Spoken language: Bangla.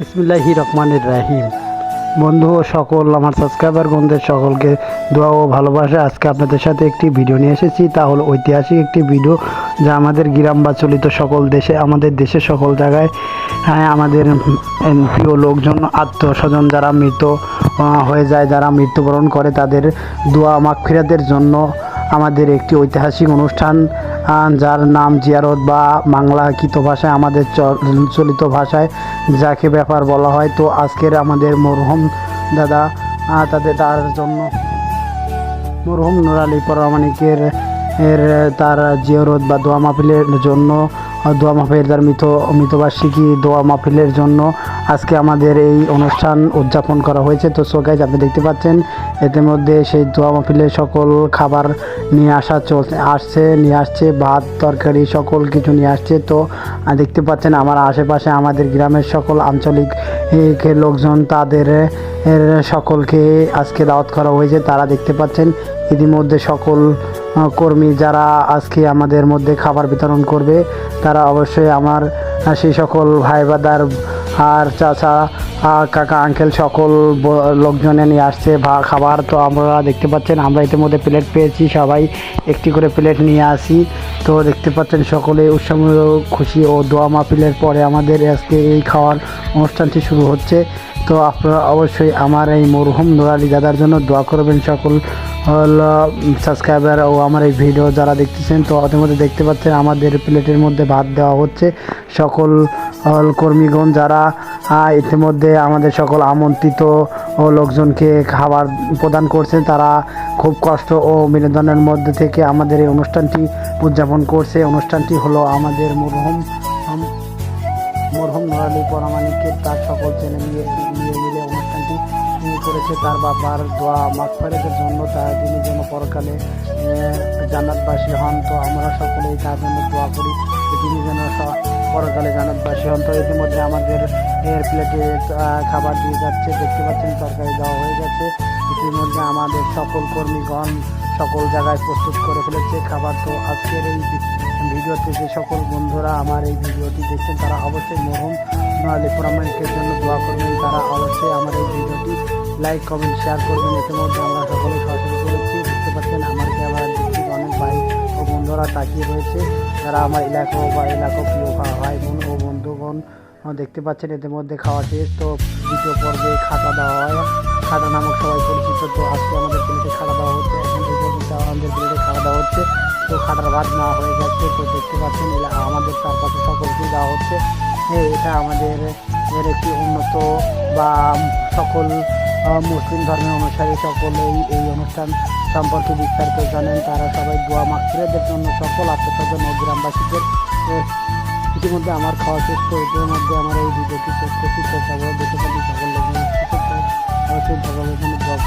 বিসমিল্লাহি রহমানের রাহিম। বন্ধু ও সকল আমার সাবস্ক্রাইবার বন্ধুদের সকলকে দোয়া ও ভালোবাসা। আজকে আপনাদের সাথে একটি ভিডিও নিয়ে এসেছি। তা হলো ঐতিহাসিক একটি ভিডিও যা আমাদের গ্রাম বা চলিত সকল দেশে আমাদের দেশের সকল জায়গায় হ্যাঁ, আমাদের প্রিয় লোকজন আত্মস্বজন যারা মৃত হয়ে যায় যারা মৃত্যুবরণ করে তাদের দোয়া মাগফিরাতের জন্য আমাদের একটি ঐতিহাসিক অনুষ্ঠান যার নাম জিয়ারত বা বাংলা কিত ভাষায়, আমাদের চলিত ভাষায় যাকে ব্যাপার বলা হয়। তো আজকের আমাদের মরহম দাদা তাদের, তার জন্য মরহম নুরালি পরামানিকের এর, তার জিয়রত বা দোয়া মাহফিলের জন্য দোয়া মাহফিল তার মৃত, মৃতবার্ষিকী দোয়া মাহফিলের জন্য আজকে আমাদের এই অনুষ্ঠান উদযাপন করা হয়েছে। তো সো গাইজ আপনি দেখতে পাচ্ছেন এতে মধ্যে সেই দোয়া মাহফিলের সকল খাবার নিয়ে আসা চলছে, আসছে, নিয়ে আসছে, ভাত, তরকারি, সকল কিছু নিয়ে আসছে। তো দেখতে পাচ্ছেন, আমার আশেপাশে আমাদের গ্রামের সকল আঞ্চলিক লোকজন তাদের সকলকে আজকে দাওয়াত করা হয়েছে, তারা দেখতে পাচ্ছেন। ইতিমধ্যে সকল কর্মী যারা আজকে আমাদের মধ্যে খাবার বিতরণ করবে, তারা অবশ্যই আমার সেই সকল ভাই বাদার আর চাচা কাকা আঙ্কেল সকল লোকজনে নিয়ে আসছে বা খাবার। তো আমরা দেখতে পাচ্ছেন, আমরা ইতিমধ্যে প্লেট পেয়েছি, সবাই একটি করে প্লেট নিয়ে আসি। তো দেখতে পাচ্ছেন, সকলে উৎসাহ, খুশি ও দোয়া মাহফিলের পরে আমাদের আজকে এই খাওয়ার অনুষ্ঠানটি শুরু হচ্ছে। তো আপনারা অবশ্যই আমার এই মরহুম নুরালি দাদার জন্য দোয়া করবেন সকল সাবস্ক্রাইবার ও আমার এই ভিডিও যারা দেখতেছেন, তো মধ্যে দেখতে পাচ্ছেন আমাদের প্লেটের মধ্যে ভাত দেওয়া হচ্ছে। সকল কর্মীগণ যারা ইতিমধ্যে আমাদের সকল আমন্ত্রিত ও লোকজনকে খাবার প্রদান করছেন, তারা খুব কষ্ট ও বিনোদনের মধ্যে থেকে আমাদের এই অনুষ্ঠানটি উদযাপন করছে। অনুষ্ঠানটি হলো আমাদের মরহুম মরহুম নরালি পরামানিকের তার সকল ছেলে মিলে মিলে অনুষ্ঠানটি করেছে তার বাবার দোয়া মাগফারেতের জন্য। তার তিনি যেন পরকালে জান্নাতবাসী হন। তো আমরা সকলেই তার জন্য দোয়া করি তিনি যেন পরকালে জান্নাতবাসী হন। তো ইতিমধ্যে আমাদের এর প্লেটে খাবার দিয়ে যাচ্ছে। দেখতে পাচ্ছেন, তরকারি দেওয়া হয়ে গেছে। ইতিমধ্যে আমাদের সকল কর্মীগণ সকল জায়গায় প্রস্তুত করে ফেলেছে খাবার তো আজকের এই ভিডিওতে যে সকল বন্ধুরা আমার এই ভিডিওটি দেখছেন, তারা অবশ্যই মরহুম নোয়ালি প্রামাণিকের জন্য দোয়া করবেন। তারা অবশ্যই আমার এই ভিডিওটি লাইক কমেন্ট শেয়ার করবেন। এতে মধ্যে আমরা সকলে সরাসরি করেছি দেখতে পাচ্ছেন আমার ক্যামেরা দেখছি অনেক ভাই ও বন্ধুরা তাকিয়ে রয়েছে। যারা আমার এলাকা বা এলাকা প্রিয় ভাই বোন ও বন্ধুগণ, দেখতে পাচ্ছেন এদের মধ্যে খাওয়া শেষ। তো দ্বিতীয় পর্বে খাতা দেওয়া হয়। খাতা নামক সবাই পরিচিত, তো আজকে আমাদের প্লেটে খাতা দেওয়া হচ্ছে। এখন এই পর্যন্ত আমাদের প্লেটে খাতা দেওয়া হচ্ছে। তো খাতার ভাত নেওয়া হয়ে যাচ্ছে তো দেখতে পাচ্ছেন আমাদের চারপাশে সকলকেই দেওয়া হচ্ছে। এটা আমাদের, এর একটি উন্নত বা সকল মুসলিম ধর্মের অনুসারী সকলেই এই অনুষ্ঠান সম্পর্কে বিস্তারিত জানেন। তারা সবাই দোয়া মাকফিরাদের জন্য সকল আত্মস্বজন ও গ্রামবাসীদের ইতিমধ্যে আমার খাওয়া শেষ, তো এটির মধ্যে আমার এই ভিডিওটি শেষ করছি। তো সকল পাচ্ছি সকল আসছে তো